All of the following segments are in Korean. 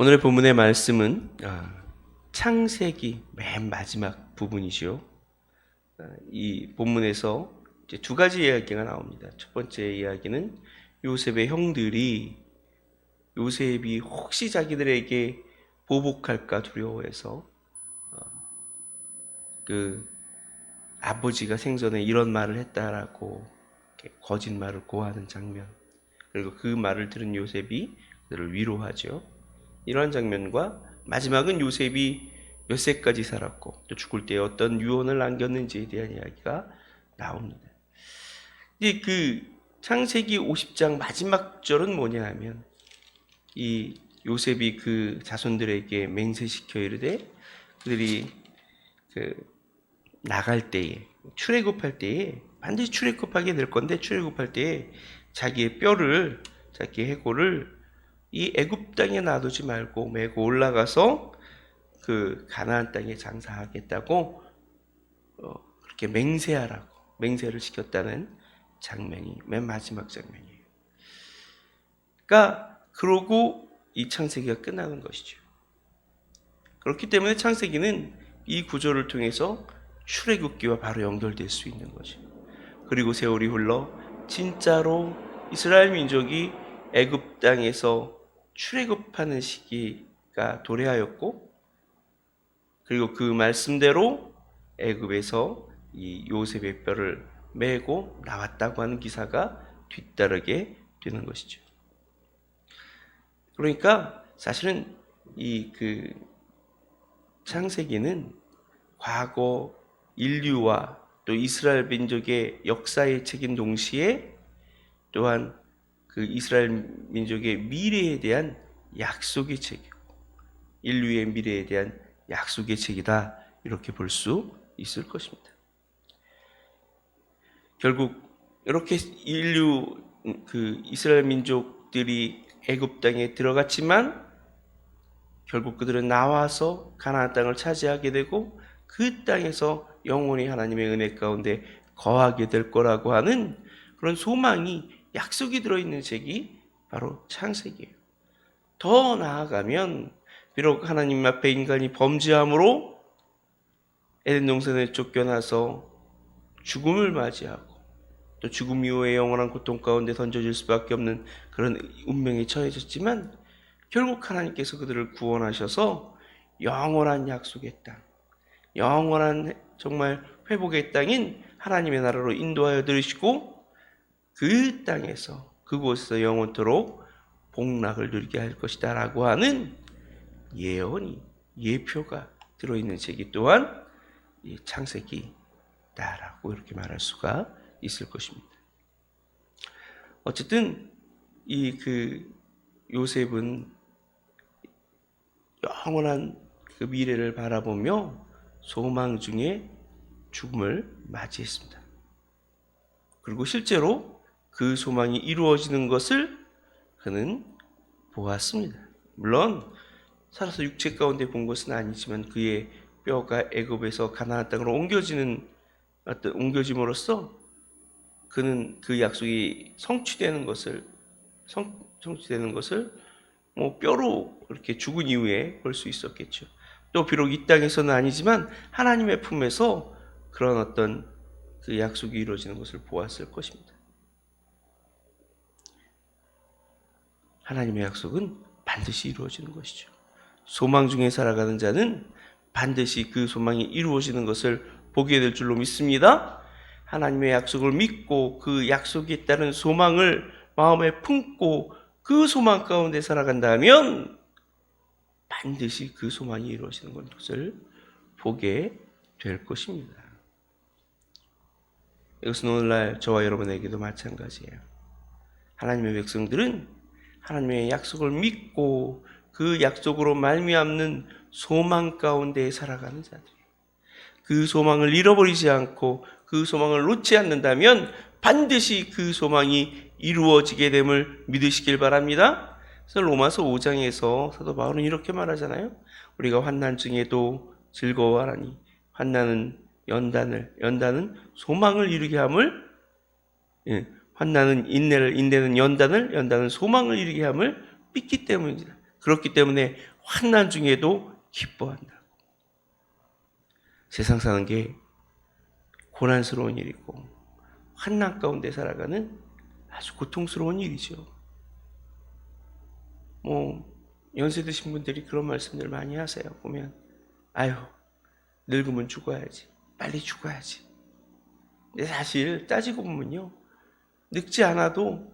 오늘의 본문의 말씀은 아, 창세기 맨 마지막 부분이죠. 아, 이 본문에서 두 가지 이야기가 나옵니다. 첫 번째 이야기는 요셉의 형들이 요셉이 혹시 자기들에게 보복할까 두려워해서 어, 그 아버지가 생전에 이런 말을 했다라고 거짓말을 고하는 장면 그리고 그 말을 들은 요셉이 그들을 위로하죠. 이러한 장면과 마지막은 요셉이 몇 세까지 살았고 또 죽을 때 어떤 유언을 남겼는지에 대한 이야기가 나옵니다. 이제 그 창세기 50장 마지막 절은 뭐냐 하면 이 요셉이 그 자손들에게 맹세시켜 이르되 그들이 그 나갈 때에 출애굽할 때에 반드시 출애굽하게 될 건데 출애굽할 때에 자기의 뼈를 자기의 해골을 이 애굽 땅에 놔두지 말고 메고 올라가서 그 가나안 땅에 장사하겠다고 어, 그렇게 맹세하라고 맹세를 시켰다는 장면이 맨 마지막 장면이에요. 그러니까 그러고 이 창세기가 끝나는 것이죠. 그렇기 때문에 창세기는 이 구조를 통해서 출애굽기와 바로 연결될 수 있는 거죠. 그리고 세월이 흘러 진짜로 이스라엘 민족이 애굽 땅에서 출애굽하는 시기가 도래하였고 그리고 그 말씀대로 애굽에서 이 요셉의 뼈를 메고 나왔다고 하는 기사가 뒤따르게 되는 것이죠. 그러니까 사실은 이 그 창세기는 과거 인류와 또 이스라엘 민족의 역사의 책인 동시에 또한 그 이스라엘 민족의 미래에 대한 약속의 책이고 인류의 미래에 대한 약속의 책이다 이렇게 볼 수 있을 것입니다. 결국 이렇게 인류 그 이스라엘 민족들이 애굽 땅에 들어갔지만 결국 그들은 나와서 가나안 땅을 차지하게 되고 그 땅에서 영원히 하나님의 은혜 가운데 거하게 될 거라고 하는 그런 소망이 약속이 들어있는 책이 바로 창세기예요. 더 나아가면 비록 하나님 앞에 인간이 범죄함으로 에덴 동산에 쫓겨나서 죽음을 맞이하고 또 죽음 이후에 영원한 고통 가운데 던져질 수밖에 없는 그런 운명에 처해졌지만 결국 하나님께서 그들을 구원하셔서 영원한 약속의 땅, 영원한 정말 회복의 땅인 하나님의 나라로 인도하여 들으시고 그 땅에서 그곳에서 영원토록 복락을 누리게 할 것이다 라고 하는 예언이 예표가 들어있는 책이 또한 이 창세기다라고 이렇게 말할 수가 있을 것입니다. 어쨌든 이 그 요셉은 영원한 그 미래를 바라보며 소망 중에 죽음을 맞이했습니다. 그리고 실제로 그 소망이 이루어지는 것을 그는 보았습니다. 물론 살아서 육체 가운데 본 것은 아니지만 그의 뼈가 애굽에서 가나안 땅으로 옮겨지는 어떤 옮겨짐으로써 그는 그 약속이 성취되는 것을 성, 성취되는 것을 뭐 뼈로 이렇게 죽은 이후에 볼 수 있었겠죠. 또 비록 이 땅에서는 아니지만 하나님의 품에서 그런 어떤 그 약속이 이루어지는 것을 보았을 것입니다. 하나님의 약속은 반드시 이루어지는 것이죠. 소망 중에 살아가는 자는 반드시 그 소망이 이루어지는 것을 보게 될 줄로 믿습니다. 하나님의 약속을 믿고 그 약속에 따른 소망을 마음에 품고 그 소망 가운데 살아간다면 반드시 그 소망이 이루어지는 것을 보게 될 것입니다. 이것은 오늘날 저와 여러분에게도 마찬가지예요. 하나님의 백성들은 하나님의 약속을 믿고 그 약속으로 말미암는 소망 가운데 살아가는 자들이에요. 그 소망을 잃어버리지 않고 그 소망을 놓지 않는다면 반드시 그 소망이 이루어지게 됨을 믿으시길 바랍니다. 그래서 로마서 5장에서 사도 바울은 이렇게 말하잖아요. 우리가 환난 중에도 즐거워하라니 환난은 연단을 연단은 소망을 이루게 함을 예, 환난은 인내를 인내는 연단을 연단은 소망을 이루게 함을 믿기 때문입니다. 그렇기 때문에 환난 중에도 기뻐한다고. 세상 사는 게 고난스러운 일이고 환난 가운데 살아가는 아주 고통스러운 일이죠. 뭐 연세 드신 분들이 그런 말씀들 많이 하세요. 보면 아유 늙으면 죽어야지. 빨리 죽어야지. 근데 사실 따지고 보면요. 늙지 않아도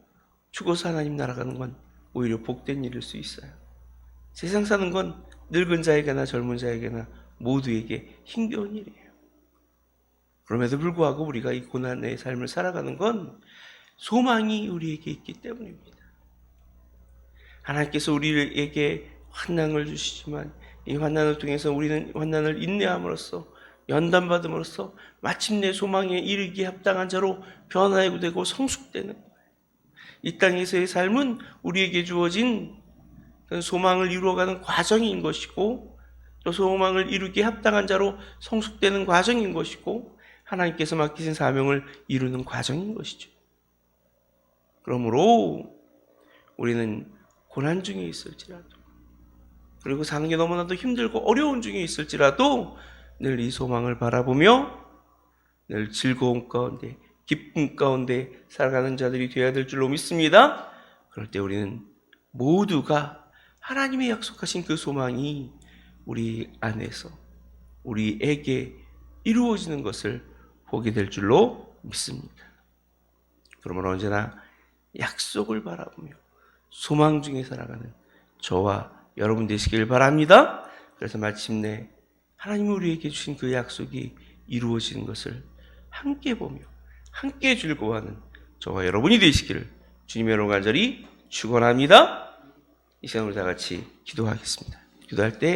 죽어서 하나님 날아가는 건 오히려 복된 일일 수 있어요. 세상 사는 건 늙은 자에게나 젊은 자에게나 모두에게 힘겨운 일이에요. 그럼에도 불구하고 우리가 이 고난의 삶을 살아가는 건 소망이 우리에게 있기 때문입니다. 하나님께서 우리에게 환난을 주시지만 이 환난을 통해서 우리는 환난을 인내함으로써 연단받음으로써 마침내 소망에 이르기에 합당한 자로 변화되고 되고 성숙되는 거예요. 이 땅에서의 삶은 우리에게 주어진 그 소망을 이루어가는 과정인 것이고 또 소망을 이루기에 합당한 자로 성숙되는 과정인 것이고 하나님께서 맡기신 사명을 이루는 과정인 것이죠. 그러므로 우리는 고난 중에 있을지라도 그리고 사는 게 너무나도 힘들고 어려운 중에 있을지라도 늘 이 소망을 바라보며 늘 즐거움 가운데 기쁨 가운데 살아가는 자들이 되어야 될 줄로 믿습니다. 그럴 때 우리는 모두가 하나님의 약속하신 그 소망이 우리 안에서 우리에게 이루어지는 것을 보게 될 줄로 믿습니다. 그러므로 언제나 약속을 바라보며 소망 중에 살아가는 저와 여러분 되시길 바랍니다. 그래서 마침내 하나님이 우리에게 주신 그 약속이 이루어지는 것을 함께 보며 함께 즐거워하는 저와 여러분이 되시기를 주님의 이름으로 간절히 축원합니다. 이 시간 우리 다 같이 기도하겠습니다. 기도할 때